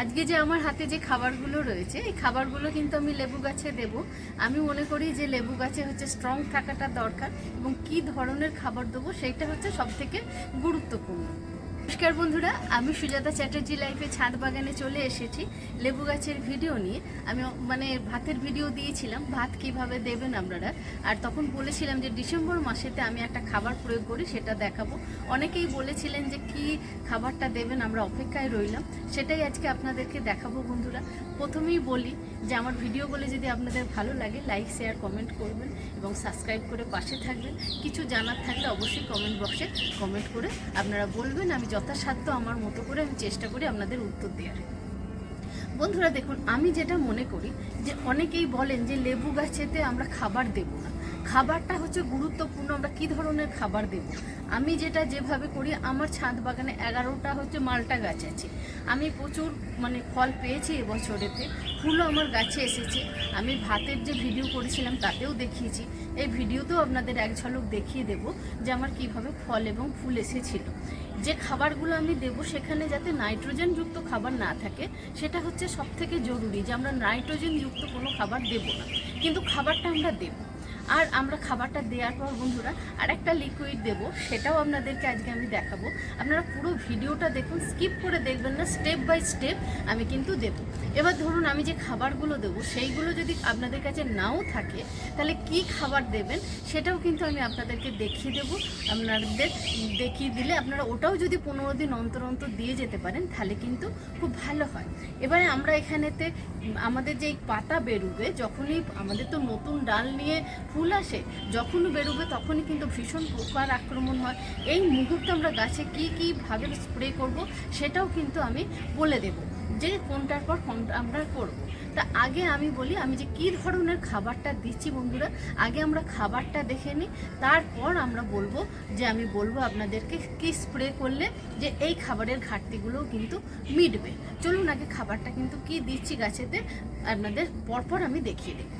আজকে যে আমার হাতে যে খাবারগুলো রয়েছে, এই খাবারগুলো কিন্তু আমি লেবু গাছে দেব। আমি মনে করি যে লেবু গাছে হচ্ছে স্ট্রং থাকাটা দরকার এবং কি ধরনের খাবার দেবো, সেইটা হচ্ছে সবথেকে গুরুত্বপূর্ণ। নমস্কার বন্ধুরা, আমি সুজাতা চ্যাটার্জি লাইফে ছাদ বাগানে চলে এসেছি লেবু গাছের ভিডিও নিয়ে। আমি মানে ভাতের ভিডিও দিয়েছিলাম, ভাত কীভাবে দেবেন আপনারা? আর তখন বলেছিলাম যে ডিসেম্বর মাসেতে আমি একটা খাবার প্রয়োগ করি, সেটা দেখাবো। অনেকেই বলেছিলেন যে কি খাবারটা দেবেন, আমরা অপেক্ষায় রইলাম। সেটাই আজকে আপনাদেরকে দেখাবো বন্ধুরা। প্রথমেই বলি যে আমার ভিডিওগুলো যদি আপনাদের ভালো লাগে লাইক শেয়ার কমেন্ট করবেন এবং সাবস্ক্রাইব করে পাশে থাকবেন। কিছু জানার থাকলে অবশ্যই কমেন্ট বক্সে কমেন্ট করে আপনারা বলবেন, আমি যথাসাধ্য আমার মতো করে আমি চেষ্টা করি আপনাদের উত্তর দেওয়ার। বন্ধুরা দেখুন, আমি যেটা মনে করি যে অনেকেই বলেন যে লেবু গাছেতে আমরা খাবার দেব। খাবারটা হচ্ছে গুরুত্বপূর্ণ, আমরা কি ধরনের খাবার দেব? আমি যেটা যেভাবে করি, আমার ছাদ বাগানে এগারোটা হচ্ছে মালটা গাছ আছে। আমি প্রচুর মানে ফল পেয়েছি এবছরেতে, ফুলও আমার গাছে এসেছে। আমি ভাতের যে ভিডিও করেছিলাম, তাতেও দেখিয়েছি। এই ভিডিওতেও আপনাদের এক ঝলক দেখিয়ে দেব যে আমার কীভাবে ফল এবং ফুল এসেছিল। যে খাবারগুলো আমি দেব সেখানে যাতে নাইট্রোজেন যুক্ত খাবার না থাকে, সেটা হচ্ছে সব থেকে জরুরি যে আমরা নাইট্রোজেন যুক্ত কোনো খাবার দেব না। কিন্তু খাবারটা আমরা দেব। আর আমরা খাবারটা দেওয়ার পর বন্ধুরা আর একটা লিকুইড দেব, সেটাও আপনাদেরকে আজকে আমি দেখাবো। আপনারা পুরো ভিডিওটা দেখুন স্কিপ করে দেখবেন না স্টেপ বাই স্টেপ আমি কিন্তু দেব। এবার ধরুন আমি যে খাবারগুলো দেবো, সেইগুলো যদি আপনাদের কাছে নাও থাকে, তাহলে কি খাবার দেবেন সেটাও কিন্তু আমি আপনাদেরকে দেখিয়ে দেবো। আপনাদের দেখিয়ে দিলে আপনারা ওটাও যদি পনেরো দিন অন্তর অন্তর দিয়ে যেতে পারেন, তাহলে কিন্তু খুব ভালো হয়। এবারে আমরা এখানেতে, আমাদের যে পাতা বেরোবে, যখনই আমাদের তো নতুন ডাল নিয়ে ফুল আসে যখনই বেরোবে তখনই কিন্তু ভীষণ পোকার আক্রমণ হয়। এই মুহূর্তে আমরা গাছে কি কি ভাবে স্প্রে করব সেটাও কিন্তু আমি বলে দেব যে কোনটার পর কোনটা আমরা করব। তা আগে আমি বলি, আমি যে কি ধরনের খাবারটা দিচ্ছি বন্ধুরা, আগে আমরা খাবারটা দেখে নিই, তারপর আমরা বলব যে আমি বলব আপনাদেরকে কি স্প্রে করলে যে এই খাবারের ঘাটতিগুলোও কিন্তু মিটবে। চলুন আগে খাবারটা কিন্তু কি দিচ্ছি গাছেতে, আপনাদের পরপর আমি দেখিয়ে দিই।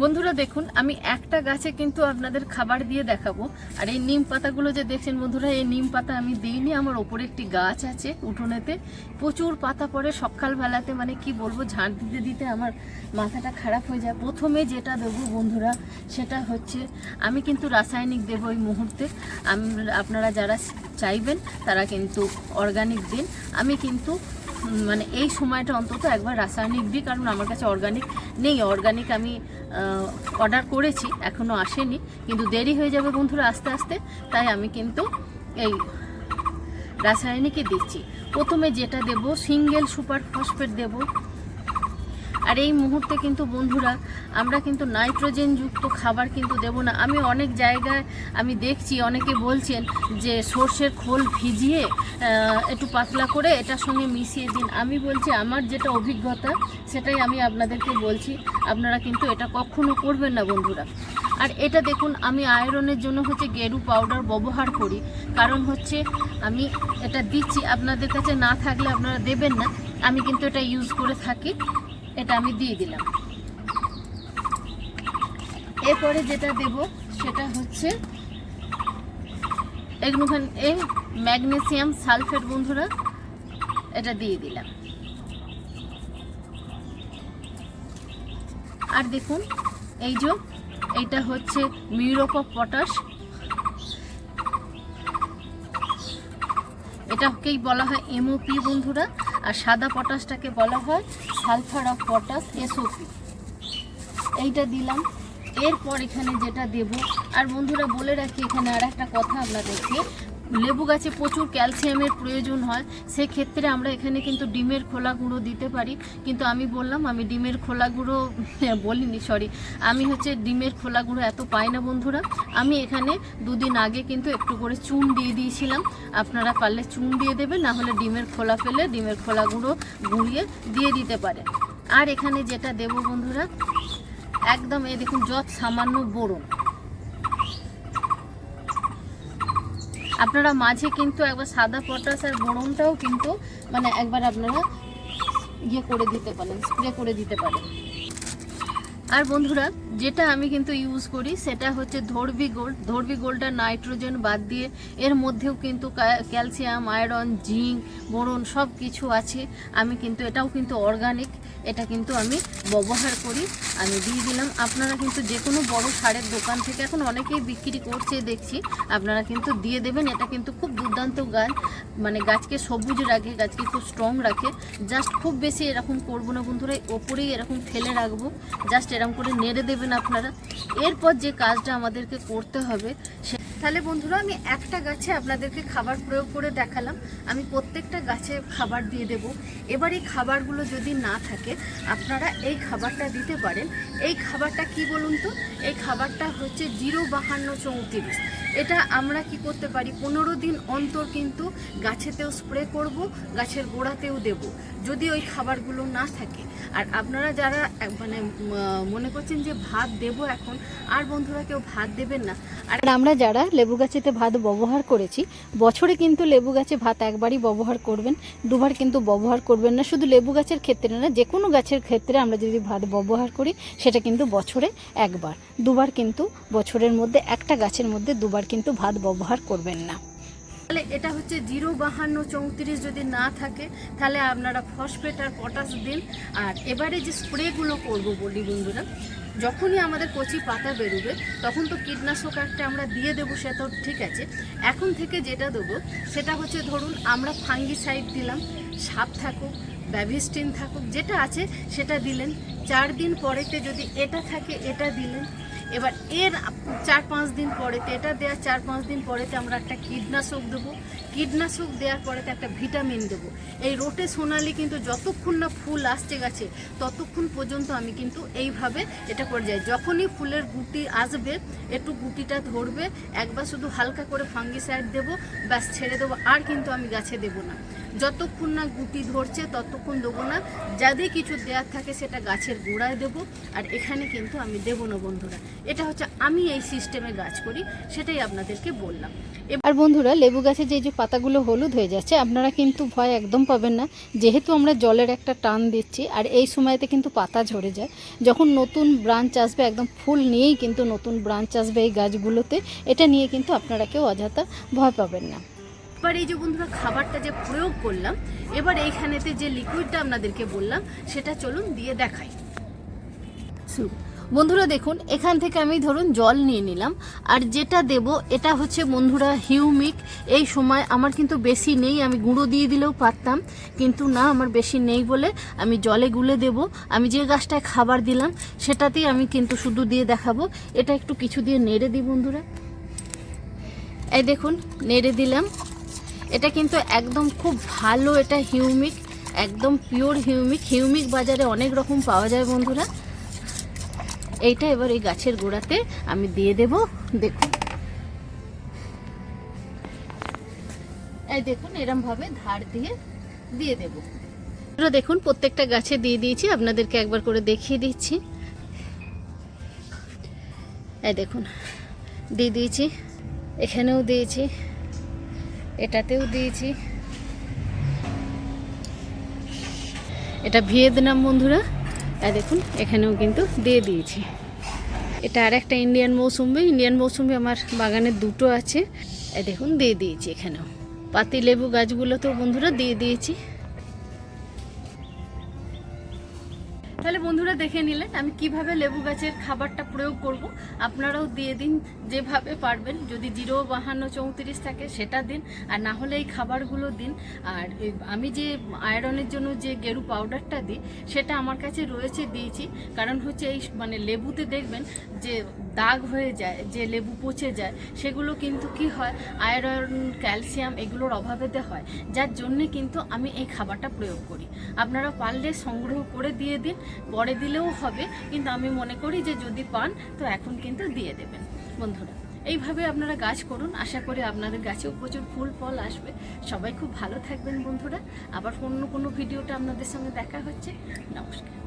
বন্ধুরা দেখুন, আমি একটা গাছে কিন্তু আপনাদের খাবার দিয়ে দেখাবো। আর এই নিম পাতাগুলো যে দেখছেন বন্ধুরা, এই নিম পাতা আমি দিইনি, আমার ওপরে একটি গাছ আছে উঠোনেতে। প্রচুর পাতা পড়ে, সকালবেলাতে মানে কি বলব, ঝাঁট দিতে দিতে আমার মাথাটা খারাপ হয়ে যায়। প্রথমে যেটা দেবো বন্ধুরা, সেটা হচ্ছে, আমি কিন্তু রাসায়নিক দেবো এই মুহূর্তে। আপনারা যারা চাইবেন, তারা কিন্তু অর্গানিক দিন। আমি কিন্তু মানে এই সময়টা অন্তত একবার রাসায়নিক দিই, কারণ আমার কাছে অর্গানিক নেই। অর্গানিক আমি অর্ডার করেছি এখনও আসেনি, কিন্তু দেরি হয়ে যাবে বন্ধুরা আস্তে আস্তে, তাই আমি কিন্তু এই রাসায়নিকই দিচ্ছি। প্রথমে যেটা দেব সিঙ্গেল সুপার ফসফেট দেব। আর এই মুহূর্তে কিন্তু বন্ধুরা, আমরা কিন্তু নাইট্রোজেন যুক্ত খাবার কিন্তু দেব না। আমি অনেক জায়গায় আমি দেখছি, অনেকে বলছেন যে সর্ষের খোল ভিজিয়ে একটু পাতলা করে এটার সঙ্গে মিশিয়ে দিন। আমি বলছি, আমার যেটা অভিজ্ঞতা, সেটাই আমি আপনাদেরকে বলছি। আপনারা কিন্তু এটা কখনো করবেন না বন্ধুরা। আর এটা দেখুন, আমি আয়রনের জন্য হচ্ছে গেরু পাউডার ব্যবহার করি। কারণ হচ্ছে, আমি এটা দিচ্ছি। আপনাদের কাছে না থাকলে আপনারা দেবেন না। আমি কিন্তু এটা ইউজ করে থাকি। এটা আমি দিয়ে দিলাম। এরপরে যেটা দেব সেটা হচ্ছে এগুলোখান এ ম্যাগনেসিয়াম সালফেট বন্ধুরা, এটা দিয়ে দিলাম। আর দেখুন, এই যে এইটা হচ্ছে মিউরোপ পটাশ। এটাকেই বলা হয় এমওপি বন্ধুরা। আর সাদা পটাশটাকে বলা হয় সালফার অফ পটাশ এসওপি এইটা দিলাম। এরপর এখানে যেটা দেব, আর বন্ধুরা বলে রাখি, এখানে আর একটা কথা আপনাদেরকে লেবু গাছে প্রচুর ক্যালসিয়ামের প্রয়োজন হয়, সেক্ষেত্রে আমরা এখানে কিন্তু ডিমের খোলা গুঁড়ো দিতে পারি। কিন্তু আমি বললাম, আমি ডিমের খোলা গুঁড়ো বলিনি সরি আমি হচ্ছে ডিমের খোলা গুঁড়ো এত পাই না, বন্ধুরা। আমি এখানে দুদিন আগে কিন্তু একটু করে চুন দিয়ে দিয়েছিলাম। আপনারা পারলে চুন দিয়ে দেবেন, না হলে ডিমের খোলা ফেলে ডিমের খোলা গুঁড়ো গুঁড়িয়ে দিয়ে দিতে পারেন। আর এখানে যেটা দেব, বন্ধুরা, একদম এই দেখুন, যত সামান্য বোরন আপনারা মাঝে কিন্তু একবার সাদা পটাশ আর বোরনটাও কিন্তু মানে একবার আপনারা ইয়ে করে দিতে পারেন, স্প্রে করে দিতে পারেন। আর বন্ধুরা, যেটা আমি কিন্তু ইউজ করি, সেটা হচ্ছে ধর্বি গোল্ড ধর্বি গোল্ডের নাইট্রোজেন বাদ দিয়ে এর মধ্যেও কিন্তু ক্যালসিয়াম আয়রন জিঙ্ক বোরন সব কিছু আছে। আমি কিন্তু এটাও কিন্তু অর্গানিক এটা কিন্তু আমি ব্যবহার করি, আমি দিয়ে দিলাম। আপনারা কিন্তু যে কোনো বড় সারের দোকান থেকে, এখন অনেকেই বিক্রি করছে, দেখছি, আপনারা কিন্তু দিয়ে দেবেন। এটা কিন্তু খুব দুর্দান্ত গাছ মানে গাছকে সবুজ রাখে, গাছকে খুব স্ট্রং রাখে। জাস্ট খুব বেশি এরকম করব না বন্ধুরা, ওপরেই এরকম ফেলে রাখব। জাস্ট এরকম করে নেড়ে দেবেন আপনারা। এরপর যে কাজটা আমাদেরকে করতে হবে সে তাহলে বন্ধুরা, আমি একটা গাছে আপনাদেরকে খাবার প্রয়োগ করে দেখালাম। আমি প্রত্যেকটা গাছে খাবার দিয়ে দেব। এবার এই খাবারগুলো যদি না থাকে, আপনারা এই খাবারটা দিতে পারেন। এই খাবারটা কি বলুন তো? এই খাবারটা হচ্ছে জিরো বাহান্ন চৌত্রিশ। এটা আমরা কি করতে পারি? পনেরো দিন অন্তর কিন্তু গাছেতেও স্প্রে করব, গাছের গোড়াতেও দেব। যদি ওই খাবারগুলো না থাকে। আর আপনারা যারা মানে মনে করছেন যে ভাত দেব এখন, আর বন্ধুরা কেউ ভাত দেবেন না। আর আমরা যারা লেবু গাছেতে ভাত ব্যবহার করেছি। বছরে কিন্তু লেবু গাছে ভাত একবারই ব্যবহার করবেন। দুবার কিন্তু ব্যবহার করবেন না। শুধু লেবু গাছের ক্ষেত্রে না, যে কোনো গাছের ক্ষেত্রে আমরা যদি ভাত ব্যবহার করি, সেটা কিন্তু বছরে একবার। দুবার কিন্তু বছরের মধ্যে একটা গাছের মধ্যে দুবার কিন্তু ভাত ব্যবহার করবেন না। তাহলে এটা হচ্ছে জিরো বাহান্ন চৌত্রিশ যদি না থাকে, তাহলে আপনারা ফসফেট আর পটাশ দিন। আর এবারে যে স্প্রেগুলো করব বলি বন্ধুরা যখনই আমাদের কচি পাতা বেরোবে, তখন তো কীটনাশক একটা আমরা দিয়ে দেবো, সে তো ঠিক আছে। এখন থেকে যেটা দেবো, সেটা হচ্ছে ধরুন আমরা ফাঙ্গি সাইড দিলাম, সাপ থাকুক, ব্যাভিস্টিন থাকুক, যেটা আছে সেটা দিলেন। চার দিন পরেতে যদি এটা থাকে, এটা দিলেন। এবার এর চার পাঁচ দিন পরেতে, এটা দেওয়ার চার পাঁচ দিন পরেতে আমরা একটা কীটনাশক দেবো। কীটনাশক দেওয়ার পরেতে একটা ভিটামিন দেবো। এই রোটে সোনালি কিন্তু যতক্ষণ না ফুল আসছে গাছে, ততক্ষণ পর্যন্ত আমি কিন্তু এইভাবে এটা করে যাই। যখনই ফুলের গুটি আসবে, একটু গুটিটা ধরবে, একবার শুধু হালকা করে ফাঙ্গিসাইড দেবো, ব্যাস ছেড়ে দেবো, আর কিন্তু আমি গাছে দেবো না। যতক্ষণ না গুটি ধরছে, ততক্ষণ দেবো না। যাতে কিছু দেওয়ার থাকে সেটা গাছের গোড়ায় দেবো। আর এখানে কিন্তু আমি দেবো না বন্ধুরা। এটা হচ্ছে আমি এই সিস্টেমে গাছ করি, সেটাই আপনাদেরকে বললাম। আর বন্ধুরা, লেবু গাছে যে যে পাতাগুলো হলুদ হয়ে যাচ্ছে, আপনারা কিন্তু ভয় একদম পাবেন না। যেহেতু আমরা জলের একটা টান দিচ্ছি, আর এই সময়তে কিন্তু পাতা ঝরে যায়। যখন নতুন ব্রাঞ্চ আসবে, একদম ফুল নিয়েই কিন্তু নতুন ব্রাঞ্চ আসবে এই গাছগুলোতে, এটা নিয়ে কিন্তু আপনারা কেউ অযথা ভয় পাবেন না। এবার এই যে বন্ধুরা খাবারটা যে প্রয়োগ করলাম, এবার এইখানেতে যে লিকুইডটা আপনাদেরকে বললাম, সেটা চলুন দিয়ে দেখাই। বন্ধুরা দেখুন, এখান থেকে আমি ধরুন জল নিয়ে নিলাম, আর যেটা দেব, এটা হচ্ছে বন্ধুরা হিউমিক এই সময় আমার কিন্তু বেশি নেই, আমি গুঁড়ো দিয়ে দিলেও পারতাম, কিন্তু না, আমার বেশি নেই বলে আমি জলে গুলে দেব। আমি যে গাছটায় খাবার দিলাম, সেটাতেই আমি কিন্তু শুধু দিয়ে দেখাবো। এটা একটু কিছু দিয়ে নেড়ে দিই বন্ধুরা। এই দেখুন, নেড়ে দিলাম। এটা কিন্তু একদম খুব ভালো, এটা হিউমিক, একদম পিওর হিউমিক। হিউমিক বাজারে অনেক রকম পাওয়া যায় বন্ধুরা। এইটা এবার এই গাছের গোড়াতে আমি দিয়ে দেব, দেখুন। এই দেখুন এরম ভাবে ধার দিয়ে দিয়ে দেব। দেখুন, প্রত্যেকটা গাছে দিয়ে দিয়েছি, আপনাদেরকে একবার করে দেখিয়ে দিচ্ছি। এই দেখুন, দিয়ে দিয়েছি, এখানেও দিয়েছি। এটাতেও দিয়েছি। এটা ভিয়েতনাম বন্ধুরা আর দেখুন, এখানেও কিন্তু দিয়ে দিয়েছি। এটা আর একটা ইন্ডিয়ান মৌসুমি ইন্ডিয়ান মৌসুমি আমার বাগানে দুটো আছে। দেখুন, দিয়ে দিয়েছি এখানেও। পাতি লেবু গাছগুলোতেও বন্ধুরা দিয়ে দিয়েছি। তাহলে বন্ধুরা দেখে নিলেন আমি কীভাবে লেবু গাছের খাবারটা প্রয়োগ করব। আপনারাও দিয়ে দিন যেভাবে পারবেন। যদি জিরো বাহান্ন চৌত্রিশ থাকে সেটা দিন, আর না হলে এই খাবারগুলো দিন। আর আমি যে আয়রনের জন্য যে গেরু পাউডারটা দিই, সেটা আমার কাছে রয়েছে দিয়েছি। কারণ হচ্ছে এই মানে লেবুতে দেখবেন যে দাগ হয়ে যায়, যে লেবু পচে যায়, সেগুলো কিন্তু কি হয়? আয়রন, ক্যালসিয়াম এগুলোর অভাবেতে হয়, যার জন্যে কিন্তু আমি এই খাবারটা প্রয়োগ করি। আপনারা পারলে সংগ্রহ করে দিয়ে দিন, পরে দিলেও হবে, কিন্তু আমি মনে করি যে যদি পান, তো এখন কিন্তু দিয়ে দেবেন। বন্ধুরা, এইভাবে আপনারা গাছ করুন, আশা করি আপনাদের গাছেও প্রচুর ফুল, ফল আসবে। সবাই খুব ভালো থাকবেন বন্ধুরা। আবার অন্য কোনো ভিডিওটা আপনাদের সঙ্গে দেখা হচ্ছে। নমস্কার।